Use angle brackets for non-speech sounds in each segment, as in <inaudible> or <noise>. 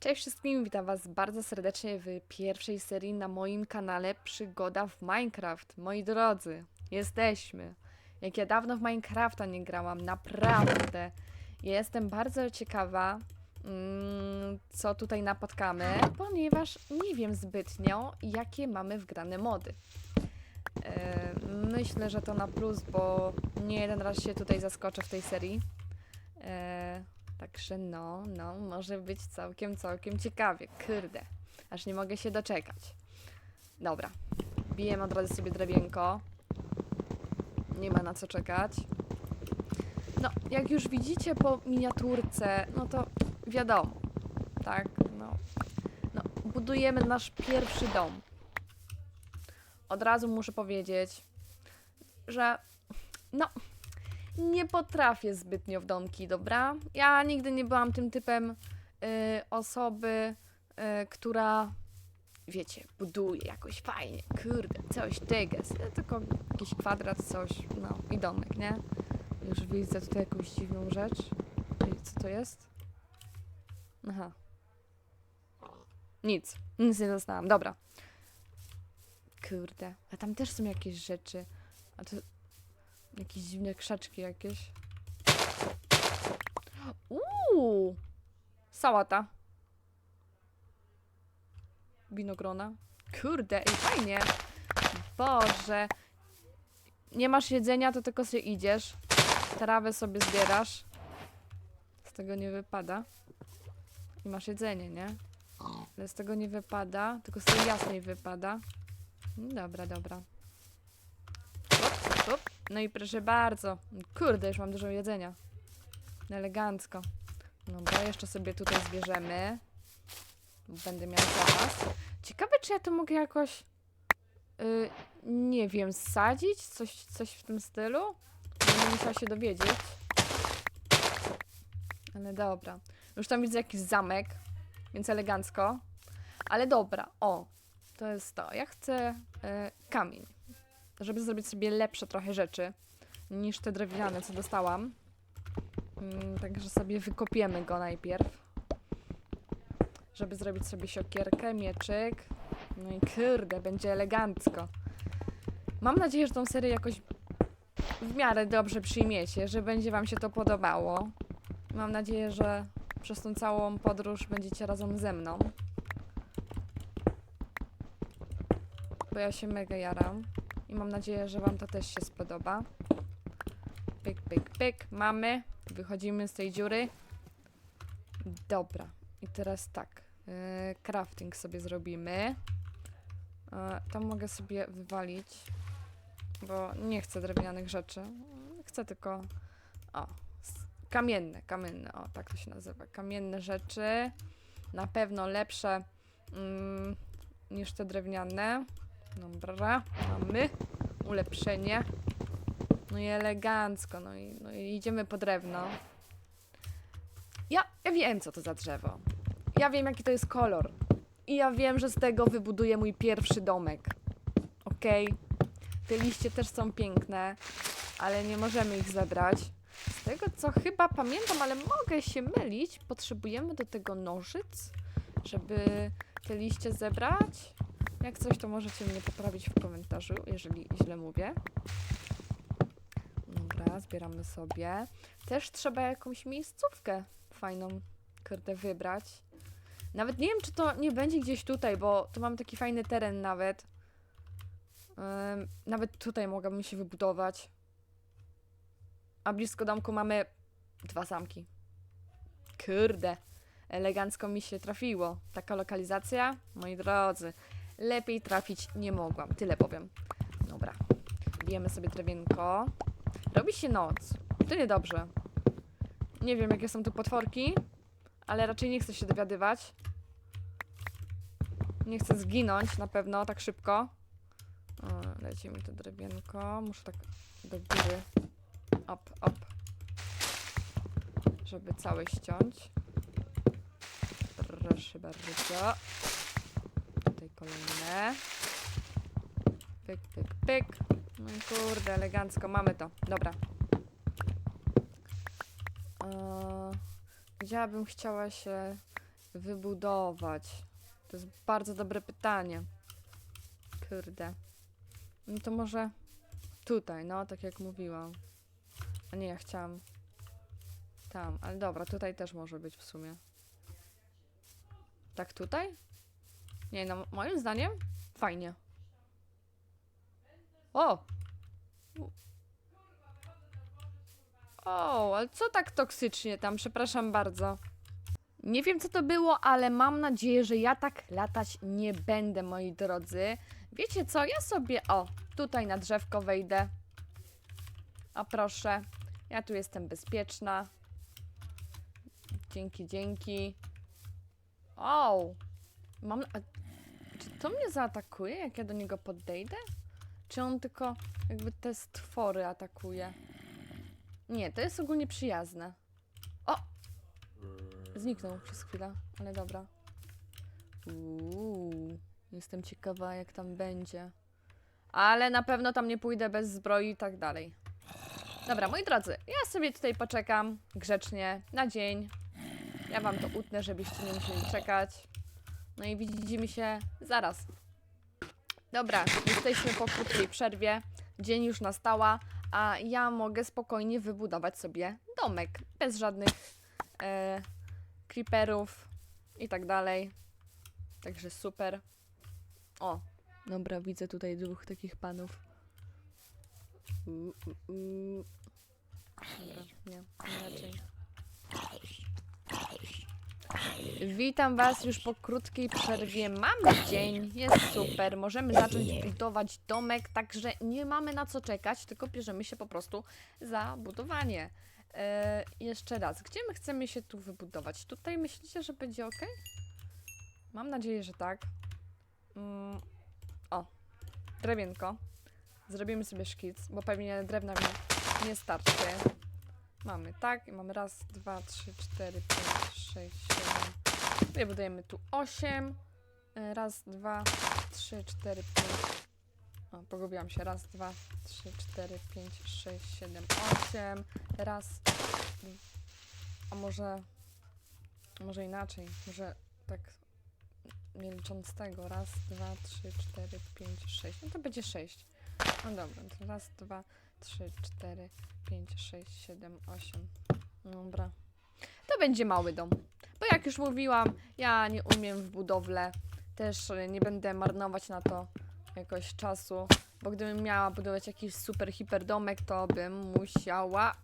Cześć wszystkim, witam Was bardzo serdecznie w pierwszej serii na moim kanale Przygoda w Minecraft. Moi drodzy, jesteśmy. Jak ja dawno w Minecrafta nie grałam, naprawdę. Jestem bardzo ciekawa, mm, co tutaj napotkamy, ponieważ nie wiem zbytnio, jakie mamy wgrane mody. E, myślę, że to na plus, bo nie jeden raz się tutaj zaskoczę w tej serii. E, Także no, no, może być całkiem, całkiem ciekawie. Kurde, aż nie mogę się doczekać. Dobra, bijemy od razu sobie drewienko. Nie ma na co czekać. No, jak już widzicie po miniaturce, no to wiadomo, tak, no, no budujemy nasz pierwszy dom. Od razu muszę powiedzieć, że no, nie potrafię zbytnio w domki, dobra? Ja nigdy nie byłam tym typem y, osoby, y, która, wiecie, buduje jakoś fajnie, kurde, coś teges, y, tylko jakiś kwadrat, coś, no i domek, nie? Już widzę tutaj jakąś dziwną rzecz. Co to jest? Aha. Nic, nic nie dostałam, dobra. Kurde, a tam też są jakieś rzeczy. A to Jakieś dziwne krzaczki jakieś. Uuu! Sałata. Winogrona. Kurde, ej, fajnie. Boże. Nie masz jedzenia, to tylko sobie idziesz. Trawę sobie zbierasz. Z tego nie wypada. I masz jedzenie, nie? Ale z tego nie wypada, tylko z tej jasnej wypada. Mm, Dobra, dobra. No i proszę bardzo. Kurde, już mam dużo jedzenia. Elegancko. Dobra, jeszcze sobie tutaj zbierzemy. Będę miał zapas. Ciekawe, czy ja to mogę jakoś... y, nie wiem, sadzić? Coś, coś w tym stylu? Będę musiała się dowiedzieć. Ale dobra. Już tam widzę jakiś zamek, więc elegancko. Ale dobra, o. To jest to. Ja chcę y, kamień żeby zrobić sobie lepsze trochę rzeczy niż te drewniane, co dostałam. Mm, Także sobie wykopiemy go najpierw. Żeby zrobić sobie siokierkę, mieczyk. No i kurde, będzie elegancko. Mam nadzieję, że tą serię jakoś w miarę dobrze przyjmiecie, że będzie wam się to podobało. Mam nadzieję, że przez tą całą podróż będziecie razem ze mną. Bo ja się mega jaram. I mam nadzieję, że Wam to też się spodoba. Pyk, pyk, pyk. Mamy. Wychodzimy z tej dziury. Dobra. I teraz tak. Yy, crafting sobie zrobimy. Yy, tam mogę sobie wywalić, bo nie chcę drewnianych rzeczy. Chcę tylko. O. Kamienne, kamienne. O, tak to się nazywa. Kamienne rzeczy. Na pewno lepsze mm, niż te drewniane. Dobra, mamy ulepszenie. No i elegancko, no i, no i idziemy po drewno. Ja, ja wiem, co to za drzewo. Ja wiem, jaki to jest kolor. I ja wiem, że z tego wybuduję mój pierwszy domek. Okej? Te liście też są piękne, ale nie możemy ich zebrać. Z tego, co chyba pamiętam, ale mogę się mylić, potrzebujemy do tego nożyc, żeby te liście zebrać. Jak coś, to możecie mnie poprawić w komentarzu, jeżeli źle mówię. Dobra, zbieramy sobie. Też trzeba jakąś miejscówkę fajną, kurde, wybrać. Nawet nie wiem, czy to nie będzie gdzieś tutaj, bo tu mam taki fajny teren nawet. Nawet tutaj mogłabym się wybudować. A blisko domku mamy dwa zamki. Kurde, elegancko mi się trafiło. Taka lokalizacja, moi drodzy. Lepiej trafić nie mogłam, tyle powiem. Dobra, bijemy sobie drewienko. Robi się noc. To niedobrze. Nie wiem, jakie są tu potworki, ale raczej nie chcę się dowiadywać. Nie chcę zginąć na pewno tak szybko. O, leci mi to drewienko. Muszę tak do góry. Op, op. Żeby całe ściąć. Proszę bardzo. Kolejne. Pyk, pyk, pyk. No i kurde, elegancko, mamy to. Dobra. Eee, gdzie ja bym chciała się wybudować? To jest bardzo dobre pytanie. Kurde. No to może tutaj, no, tak jak mówiłam. A nie, ja chciałam tam, ale dobra, tutaj też może być w sumie. Tak tutaj? Nie, no, moim zdaniem fajnie. O! O, ale co tak toksycznie tam? Przepraszam bardzo. Nie wiem, co to było, ale mam nadzieję, że ja tak latać nie będę, moi drodzy. Wiecie co? Ja sobie, o, tutaj na drzewko wejdę. A proszę, ja tu jestem bezpieczna. Dzięki, dzięki. O! Mam. A, czy to mnie zaatakuje, jak ja do niego podejdę? Czy on tylko jakby te stwory atakuje? Nie, to jest ogólnie przyjazne. O! Zniknął przez chwilę, ale dobra. Uuu, jestem ciekawa, jak tam będzie. Ale na pewno tam nie pójdę bez zbroi i tak dalej. Dobra, moi drodzy, ja sobie tutaj poczekam grzecznie na dzień. Ja wam to utnę, żebyście nie musieli czekać. No i widzimy się zaraz. Dobra, jesteśmy po krótkiej przerwie. Dzień już nastała, a ja mogę spokojnie wybudować sobie domek. Bez żadnych e, creeperów i tak dalej. Także super. O, dobra, widzę tutaj dwóch takich panów. U, u, u. Dobra, nie raczej. Witam Was już po krótkiej przerwie. Mamy dzień, jest super. Możemy zacząć budować domek, także nie mamy na co czekać, tylko bierzemy się po prostu za budowanie. E, jeszcze raz, gdzie my chcemy się tu wybudować? Tutaj myślicie, że będzie ok? Mam nadzieję, że tak. Mm, o, drewienko. Zrobimy sobie szkic, bo pewnie drewna mi nie starczy. Mamy tak, i mamy raz, dwa, trzy, cztery, pięć, sześć, siedem. Tutaj budujemy tu osiem. E, Raz, dwa, trzy, cztery, pięć. O, pogubiłam się. Raz, dwa, trzy, cztery, pięć, sześć, siedem, osiem. Raz. A może. Może inaczej. Może tak. Nie licząc tego. Raz, dwa, trzy, cztery, pięć, sześć. No to będzie sześć. No dobra, raz, dwa, trzy, cztery, 5, 6, 7, 8. Dobra. To będzie mały dom. Bo jak już mówiłam, ja nie umiem w budowle. Też e, nie będę marnować na to jakoś czasu. Bo gdybym miała budować jakiś super hiper domek, to bym musiała.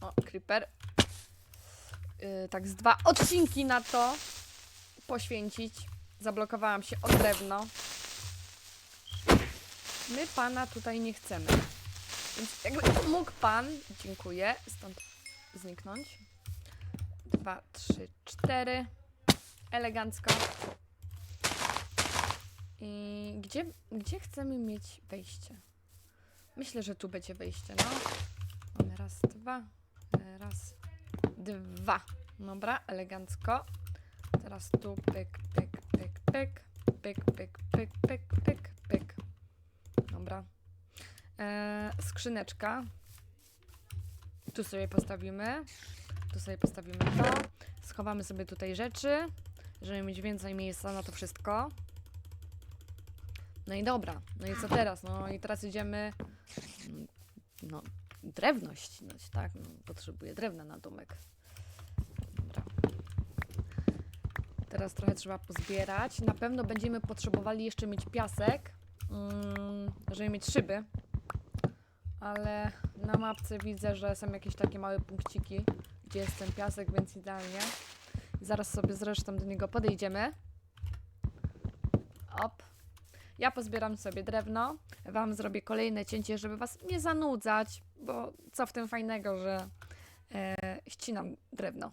O, creeper. Yy, tak z dwa odcinki na to poświęcić. Zablokowałam się o drewno. My pana tutaj nie chcemy. Więc jakby mógł pan, dziękuję, stąd zniknąć. Dwa, trzy, cztery. Elegancko. I gdzie, gdzie chcemy mieć wejście? Myślę, że tu będzie wejście, no. Raz, dwa. e, Raz, dwa. Dobra, elegancko. Teraz tu pyk, pyk, pyk, pyk. Pyk, pyk, pyk, pyk, pyk, pyk. Dobra. E, skrzyneczka. Tu sobie postawimy. Tu sobie postawimy to. Schowamy sobie tutaj rzeczy, żeby mieć więcej miejsca na to wszystko. No i dobra. No i co teraz? No i teraz idziemy. mm, No, drewno ścinać, tak? No, potrzebuję drewna na domek. Dobra. Teraz trochę trzeba pozbierać. Na pewno będziemy potrzebowali jeszcze mieć piasek, mm, żeby mieć szyby ale na mapce widzę, że są jakieś takie małe punkciki, gdzie jest ten piasek, więc idealnie. Zaraz sobie zresztą do niego podejdziemy. Op. Ja pozbieram sobie drewno, wam zrobię kolejne cięcie, żeby was nie zanudzać, bo co w tym fajnego, że e, ścinam drewno.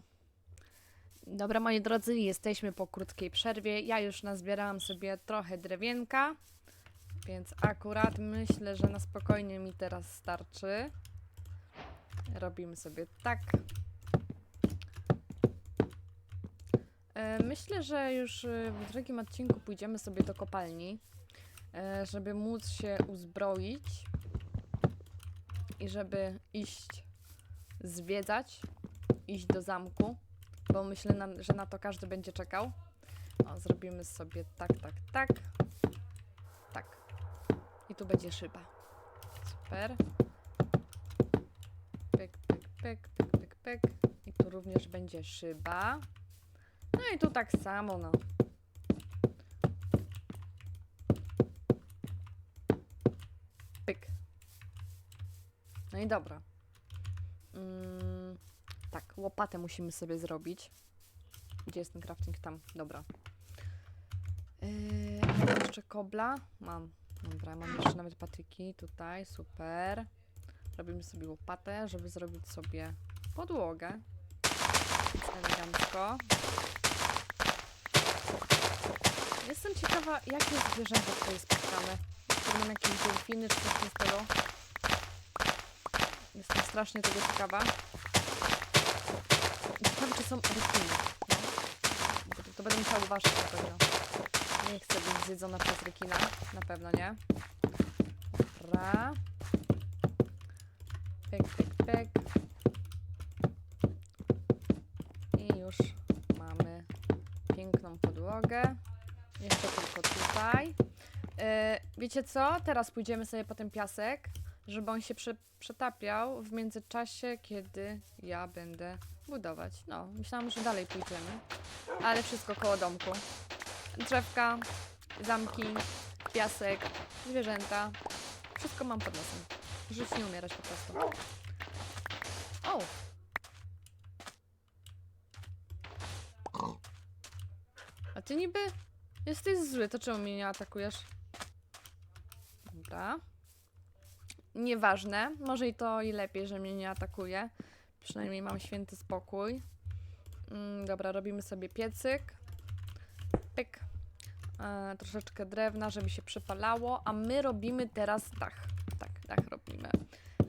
Dobra, moi drodzy, jesteśmy po krótkiej przerwie. Ja już nazbierałam sobie trochę drewienka. Więc akurat myślę, że na spokojnie mi teraz starczy. Robimy sobie tak. E, Myślę, że już e, w drugim odcinku pójdziemy sobie do kopalni, e, żeby móc się uzbroić i żeby iść zwiedzać, iść do zamku bo myślę, że na to każdy będzie czekał. O, zrobimy sobie tak, tak, tak. Tak. I tu będzie szyba. Super. Pyk, pyk, pyk, pyk, pyk, pyk. I tu również będzie szyba. No i tu tak samo, no. Pyk. No i dobra. Mm, tak, łopatę musimy sobie zrobić. Gdzie jest ten crafting? Tam, dobra. Yy, mam jeszcze kobla? Mam. Dobra, mam jeszcze nawet patyki tutaj, super. Robimy sobie łopatę, żeby zrobić sobie podłogę. Elegancko. Jestem ciekawa, jakie zwierzęta tutaj spotkamy. Czy będą jakieś delfiny, czy coś tym stylu. Jestem strasznie tego ciekawa. Ciekawe, czy są rekiny. No. To, to będę musiała uważać na pewno. Nie chcę być zjedzona przez rekina. Na pewno nie. Dobra. Pyk, pyk, pyk. I już mamy piękną podłogę. Jeszcze tylko tutaj. E, wiecie co? Teraz pójdziemy sobie po ten piasek, żeby on się prze, przetapiał w międzyczasie, kiedy ja będę budować. No, myślałam, że dalej pójdziemy, ale wszystko koło domku. Drzewka, zamki, piasek, zwierzęta. Wszystko mam pod nosem. Żyć nie umierać po prostu. O! A ty niby jesteś zły, to czemu mnie nie atakujesz? Dobra. Nieważne. Może i to i lepiej, że mnie nie atakuje. Przynajmniej mam święty spokój. Mm, dobra, robimy sobie piecyk. Pyk. E, troszeczkę drewna, żeby się przypalało. A my robimy teraz dach. Tak, dach robimy.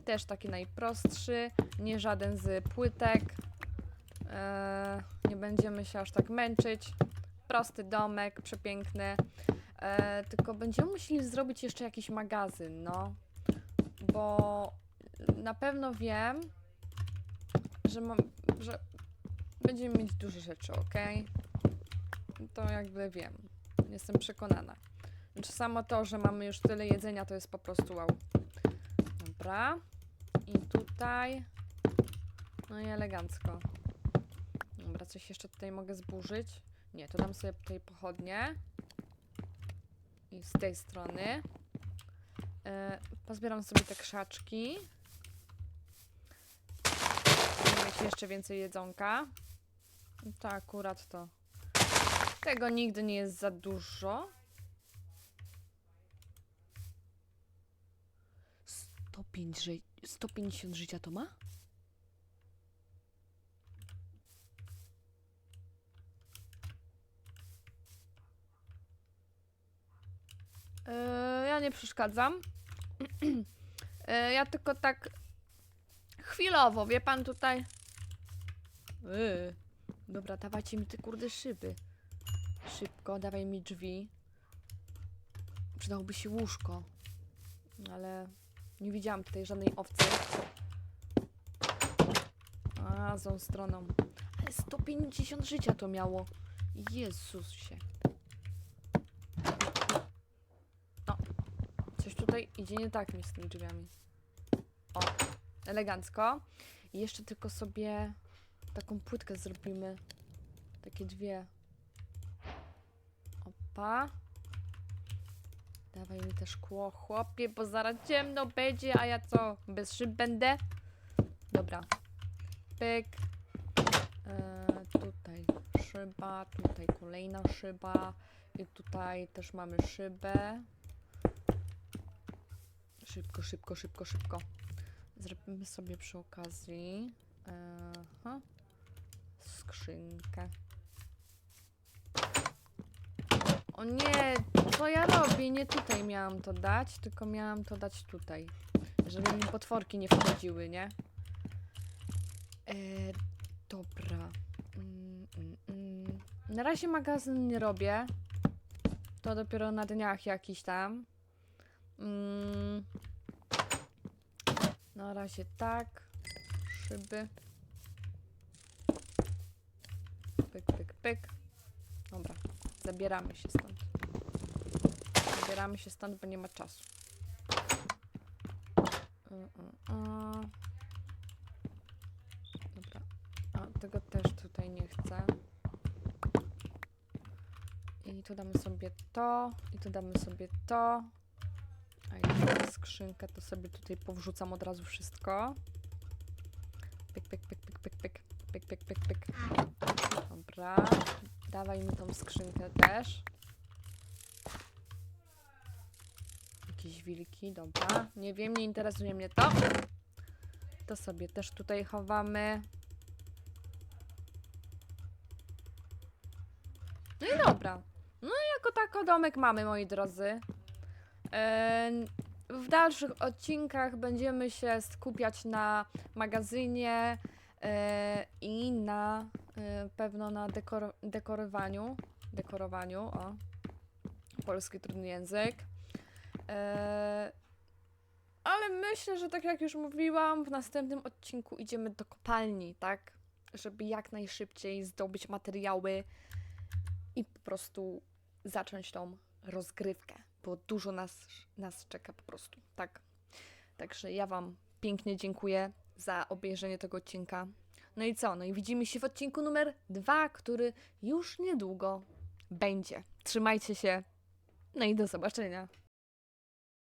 Też taki najprostszy. Nie żaden z płytek. E, nie będziemy się aż tak męczyć. Prosty domek, przepiękny. E, tylko będziemy musieli zrobić jeszcze jakiś magazyn, no. Bo na pewno wiem, że mam, że będziemy mieć dużo rzeczy, ok? To jakby wiem. Jestem przekonana. Znaczy samo to, że mamy już tyle jedzenia, to jest po prostu wow. Dobra. I tutaj. No i elegancko. Dobra, coś jeszcze tutaj mogę zburzyć. Nie, to dam sobie tutaj pochodnie. I z tej strony. E, pozbieram sobie te krzaczki. Będę mieć jeszcze więcej jedzonka. To akurat to. Tego nigdy nie jest za dużo. 105 ży 150 życia to ma? Yy, ja nie przeszkadzam. Yy, <clears throat> ja tylko tak chwilowo, wie pan tutaj. Yy. Dobra, dawajcie mi te kurde szyby. Szybko, dawaj mi drzwi. Przydałoby się łóżko. Ale nie widziałam tutaj żadnej owcy. A, złą stroną. Ale 150 życia to miało. Jezusie. Coś tutaj idzie nie tak mi z tymi drzwiami. O, elegancko. I jeszcze tylko sobie taką płytkę zrobimy. Takie dwie. Opa. Dawaj mi też szkło, chłopie, bo zaraz ciemno będzie, a ja co? Bez szyb będę? Dobra. Pyk. E, tutaj szyba, tutaj kolejna szyba. I tutaj też mamy szybę. Szybko, szybko, szybko, szybko. Zrobimy sobie przy okazji aha, skrzynkę. O nie, co ja robię? Nie tutaj miałam to dać, tylko miałam to dać tutaj. Żeby mi potworki nie wchodziły, nie? E, dobra. Mm, mm, mm. Na razie magazyn nie robię. To dopiero na dniach jakiś tam. Mm. Na razie tak. Szyby. Pyk, pyk, pyk. Dobra, zabieramy się stąd. Zabieramy się stąd, bo nie ma czasu. Y, y, y. Dobra. A, tego też tutaj nie chcę. I tu damy sobie to, i tu damy sobie to. Skrzynkę, to sobie tutaj powrzucam od razu wszystko. Pyk, pyk, pyk, pyk, pyk, pyk, pyk, pyk, pyk, pyk. Dobra. Dawaj mi tą skrzynkę też. Jakieś wilki, dobra. Nie wiem, nie interesuje mnie to. To sobie też tutaj chowamy. No i dobra. No i jako tako domek mamy, moi drodzy. Em, W dalszych odcinkach będziemy się skupiać na magazynie e, i na e, pewno na dekor dekorowaniu. Dekorowaniu, o. Polski trudny język. E, ale myślę, że tak jak już mówiłam, w następnym odcinku idziemy do kopalni, tak? Żeby jak najszybciej zdobyć materiały i po prostu zacząć tą rozgrywkę, bo dużo nas, nas czeka po prostu, tak. Także ja Wam pięknie dziękuję za obejrzenie tego odcinka. No i co? No i widzimy się w odcinku numer dwa, który już niedługo będzie. Trzymajcie się. No i do zobaczenia.